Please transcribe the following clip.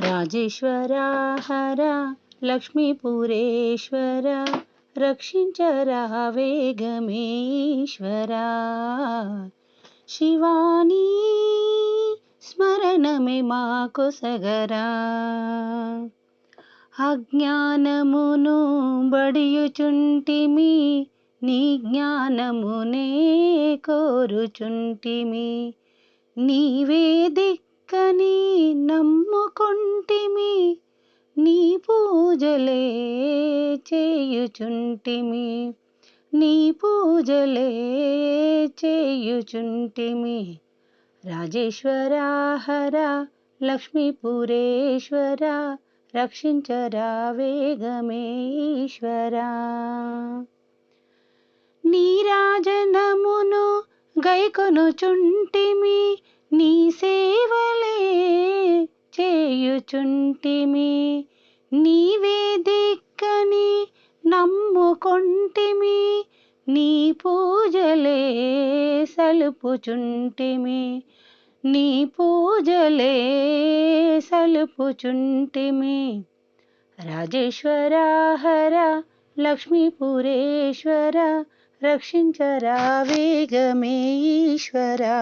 రాజేశ్వరా హర లక్ష్మీపురేశ్వర రక్షించరా వేగమేశ్వరా. శివానీ స్మరణమే మాకు సగరా. అజ్ఞానమును బడియుచుంటిమి నీ జ్ఞానమునే కోరుచుంటిమి. నీవే దిక్కని నమ్ముకుంటిమి నీ పూజలే చేయుచుంటిమి. నీ పూజలే చేయుచుంటిమి. రాజేశ్వరా హర లక్ష్మీపురేశ్వర రక్షించరా వేగమేశ్వరా నీరాజనమును గైకొనుచుంటిమి నీ సేవలే చేయుచుంటిమి. నీవే దిక్కని నమ్ముకొంటిమి నీ పూజలే సలుపుచుంటిమి నీ పూజలే సలుపుచుంటిమి. రాజేశ్వరా హర లక్ష్మీపురేశ్వర రక్షించరా వేగమే ఈశ్వరా.